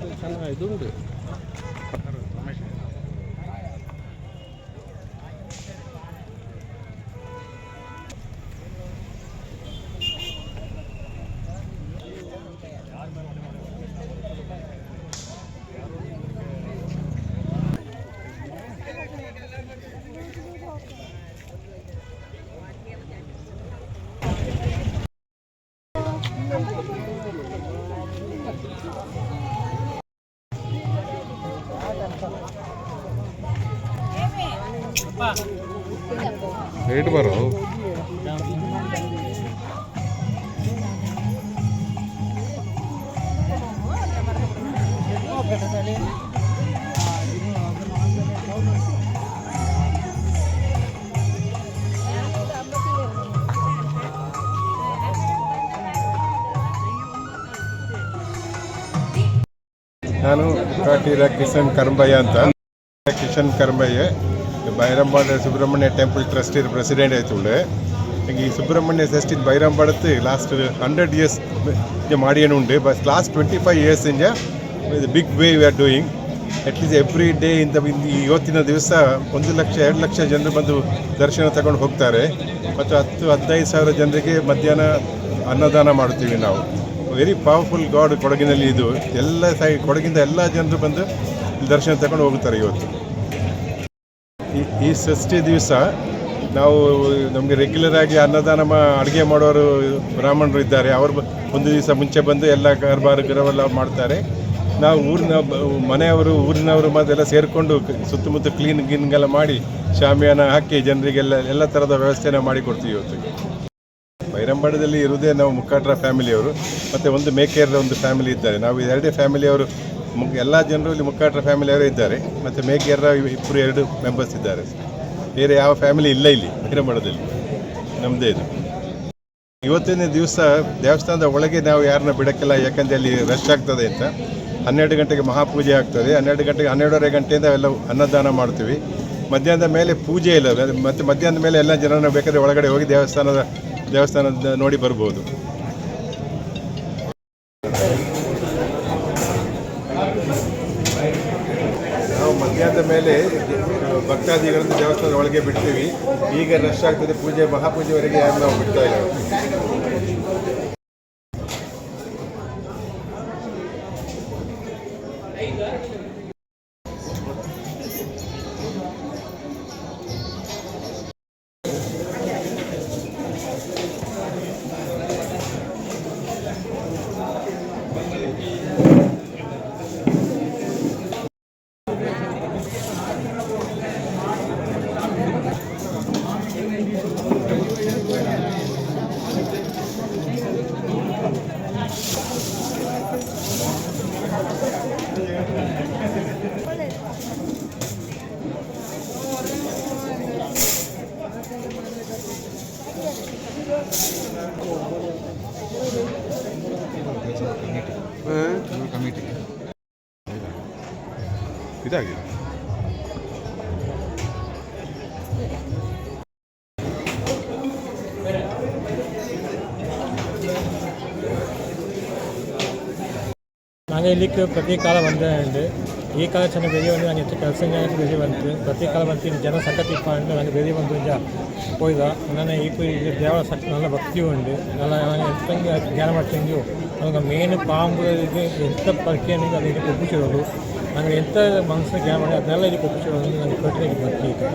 Sir sir எதுவும் rate ಬರೋ? ನಾನು ಕಾಟೀರ ಕಿಶನ್ ಕರ್ಮಯ್ಯ ಅಂತ. Kishan Karmaiah Bairambada Subrahmanya temple trust president ಆಯ್ತುಂಡೆ ಈ ಸುಬ್ರಹ್ಮಣ್ಯ ಟ್ರಸ್ಟ್ ಬೈರಂಬಾಡತ್ತೆ ಲಾಸ್ಟ್ ಹಂಡ್ರೆಡ್ ಇಯರ್ಸ್ ಮಾಡಿಯೇನು ಉಂಡೆ but last twenty five years ಇಂಜ big way we are doing at least every day ಇಂದ ಇವತ್ತಿನ ದಿವಸ ಒಂದು ಲಕ್ಷ, ಎರಡು ಲಕ್ಷ ಜನರು ಬಂದು ದರ್ಶನ ತಗೊಂಡು ಹೋಗ್ತಾರೆ. ಮತ್ತು ಹತ್ತು, ಹದಿನೈದು ಸಾವಿರ ಜನರಿಗೆ ಮಧ್ಯಾಹ್ನ ಅನ್ನದಾನ ಮಾಡ್ತೀವಿ ನಾವು. ವೆರಿ ಪವರ್ಫುಲ್ ಗಾಡ್ ಕೊಡಗಿನಲ್ಲಿ ಇದು. ಎಲ್ಲ ಸೈ ಕೊಡಗಿಂದ ಎಲ್ಲ ಜನರು ಬಂದು ದರ್ಶನ ತಗೊಂಡು ಹೋಗ್ತಾರೆ ಇವತ್ತು. ಈ- ಷಷ್ಠಿ ದಿವಸ ನಾವು ನಮಗೆ ರೆಗ್ಯುಲರ್ ಆಗಿ ಅನ್ನದಾನ ಅಡುಗೆ ಮಾಡೋರು ಬ್ರಾಹ್ಮಣರು ಇದ್ದಾರೆ. ಅವರು ಒಂದು ದಿವಸ ಮುಂಚೆ ಬಂದು ಎಲ್ಲ ಕಾರ್ಬಾರು ಗಿರವೆಲ್ಲ ಮಾಡ್ತಾರೆ. ನಾವು ಊರಿನ ಮನೆಯವರು, ಊರಿನವರು ಮತ್ತೆಲ್ಲ ಸೇರಿಕೊಂಡು ಸುತ್ತಮುತ್ತ ಕ್ಲೀನ್ ಗಿನ್ಗೆಲ್ಲ ಮಾಡಿ ಶಾಮಿಯಾನ ಹಾಕಿ ಜನರಿಗೆಲ್ಲ ಎಲ್ಲ ಥರದ ವ್ಯವಸ್ಥೆನ ಮಾಡಿ ಕೊಡ್ತೀವಿ ಇವತ್ತು. ಬೈರಂಬಾಡದಲ್ಲಿ ಇರುವುದೇ ನಾವು ಮುಕ್ಕಾಟ್ರ ಫ್ಯಾಮಿಲಿಯವರು ಮತ್ತು ಒಂದು ಮೇಕೇರ್ ಒಂದು ಫ್ಯಾಮಿಲಿ ಇದ್ದಾರೆ. ನಾವು ಎರಡೇ ಫ್ಯಾಮಿಲಿಯವರು ಎಲ್ಲ ಜನರು ಇಲ್ಲಿ ಮುಕ್ಕಾಟ್ರ ಫ್ಯಾಮಿಲಿಯವರೇ ಇದ್ದಾರೆ. ಮತ್ತು ಮೇಕೆಯರ ಇಬ್ಬರು ಎರಡು ಮೆಂಬರ್ಸ್ ಇದ್ದಾರೆ. ಬೇರೆ ಯಾವ ಫ್ಯಾಮಿಲಿ ಇಲ್ಲ ಇಲ್ಲಿ, ಹಿರೇಮಠದಲ್ಲಿ. ನಮ್ಮದೇ ಇದು. ಇವತ್ತಿನ ದಿವಸ ದೇವಸ್ಥಾನದ ಒಳಗೆ ನಾವು ಯಾರನ್ನ ಬಿಡೋಕ್ಕಿಲ್ಲ, ಯಾಕಂದರೆ ಅಲ್ಲಿ ರಶ್ ಆಗ್ತದೆ ಅಂತ. ಹನ್ನೆರಡು ಗಂಟೆಗೆ ಮಹಾಪೂಜೆ ಆಗ್ತದೆ. ಹನ್ನೆರಡು ಗಂಟೆಗೆ ಹನ್ನೆರಡೂವರೆ ಗಂಟೆಯಿಂದ ಎಲ್ಲ ಅನ್ನದಾನ ಮಾಡ್ತೀವಿ. ಮಧ್ಯಾಹ್ನದ ಮೇಲೆ ಪೂಜೆ ಇಲ್ಲ. ಮತ್ತು ಮಧ್ಯಾಹ್ನದ ಮೇಲೆ ಎಲ್ಲ ಜನರನ್ನ ಬೇಕಾದರೆ ಒಳಗಡೆ ಹೋಗಿ ದೇವಸ್ಥಾನದ ದೇವಸ್ಥಾನದ ನೋಡಿ ಬರ್ಬೋದು. ಮೇಲೆ ಭಕ್ತಾದಿಗಳನ್ನು ದೇವಸ್ಥಾನದ ಒಳಗೆ ಬಿಡ್ತೀವಿ. ಈಗ ರಶ್ ಆಗ್ತದೆ ಪೂಜೆ ಮಹಾಪೂಜೆವರೆಗೆ ಯಾರು ನಾವು ಬಿಡ್ತಾ ಇಲ್ಲ. ಇದಾಗಿದೆ ನಾನೇ ಇಲ್ಲಿಕ್ಕೆ ಪ್ರತಿ ಕಾಲ ಬಂದೆ ಇಲ್ಲಿ ಈ ಕಾಲ ಚೆನ್ನಾಗಿ ಬೆಳೆ ಬಂದು ನಾನು ಹೆಚ್ಚು ಕೆಲಸ ಬೆಳೆ ಬಂತು ಪ್ರತಿ ಕಾಲ ಬಂತು ಜನ ಸಖತ್ತಿಪ್ಪ ಅಂದ್ರೆ ನನಗೆ ಬೆಳೆ ಬಂದು ಜ ಹೋಯ್ದ ನಾನು ಈ ಇಲ್ಲಿ ದೇವರ ಸಕ್ ನನ್ನ ಭಕ್ತಿ ಉಂಡು ನನ್ನ ನನಗೆ ಎಷ್ಟಂಗೆ ಧ್ಯಾನ ಮಾಡ್ಕೊಂಡು ನನಗೆ ಮೇನ್ ಪಾಂಬು ಇದು ಎಂಥ ಪರಿಕೆ ನನಗೆ ಅದಕ್ಕೆ ಒಪ್ಪಿಸಿರೋದು ನನಗೆ ಎಂತ ಮನಸ್ಸು ಜ್ಞಾನ ಮಾಡಿ ಅದನ್ನೆಲ್ಲ ಇದಕ್ಕೆ ಒಪ್ಪಿಸಿರೋದು ನನಗೆ ಕೊಟ್ಟರೆ ಇದಕ್ಕೆ ಭಕ್ತಿ ಇದೆ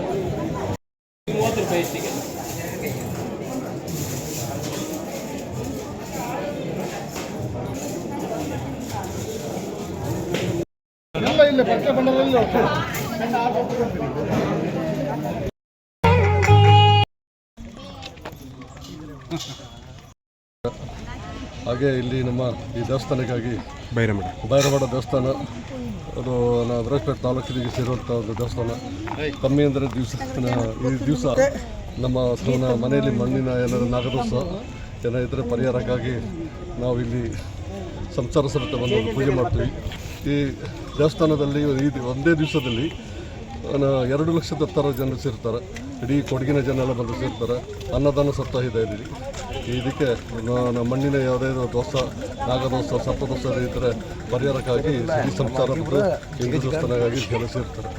ಹಾಗೆ ಇಲ್ಲಿ ನಮ್ಮ ಈ ದೇವಸ್ಥಾನಕ್ಕಾಗಿ ಬೈರಮಠ. ಬೈರಮಡ ದೇವಸ್ಥಾನ. ಅದು ನಾವು ರಾಜಪೇಟೆ ತಾಲೂಕಿಗೆ ಸೇರುವಂಥ ಒಂದು ದೇವಸ್ಥಾನ. ಕಮ್ಮಿ ಅಂದರೆ ದಿವಸ ಈ ದಿವಸ ನಮ್ಮ ನಮ್ಮ ಮನೆಯಲ್ಲಿ ಮಣ್ಣಿನ ಏನಾದರೂ ನಾಗದೋಷ ಏನಾದರೆ ಪರಿಹಾರಕ್ಕಾಗಿ ನಾವು ಇಲ್ಲಿ ಸಂಸಾರ ಸಮೇತ ಬಂದು ಪೂಜೆ ಮಾಡ್ತೀವಿ. ಈ ದೇವಸ್ಥಾನದಲ್ಲಿ ಒಂದೇ ದಿವಸದಲ್ಲಿ ಎರಡು ಲಕ್ಷದ ಥರ ಜನರು ಸೇರ್ತಾರೆ. ಇಡೀ ಕೊಡಗಿನ ಜನ ಎಲ್ಲ ಬಂದು ಸೇರ್ತಾರೆ. ಅನ್ನದಾನ ಸಪ್ತಾಹ ಇದೆ ಇಲ್ಲಿ. ಇದಕ್ಕೆ ನಮ್ಮ ಮಣ್ಣಿನ ಯಾವುದೇ ದೋಷ ನಾಗದೋಸ ಸರ್ಪದೋಷ ಇದ್ದರೆ ಪರಿಹಾರಕ್ಕಾಗಿ ಈ ಬಿಟ್ಟು ಹಿಂದೂ ದೇವಸ್ಥಾನಕ್ಕಾಗಿ ಜನ ಸೇರ್ತಾರೆ.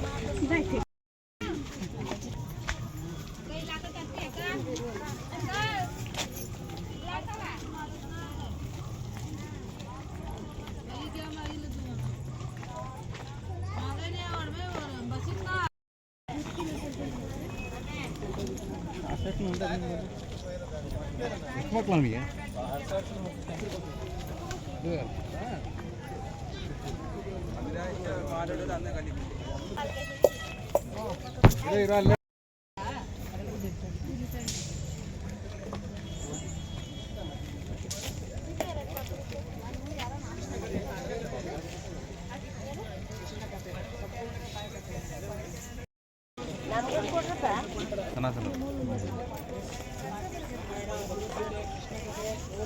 ಉಸ್ಮಕ್ಲಾ ನಿಮಗೆ ಇರೋ ಸನಾತನ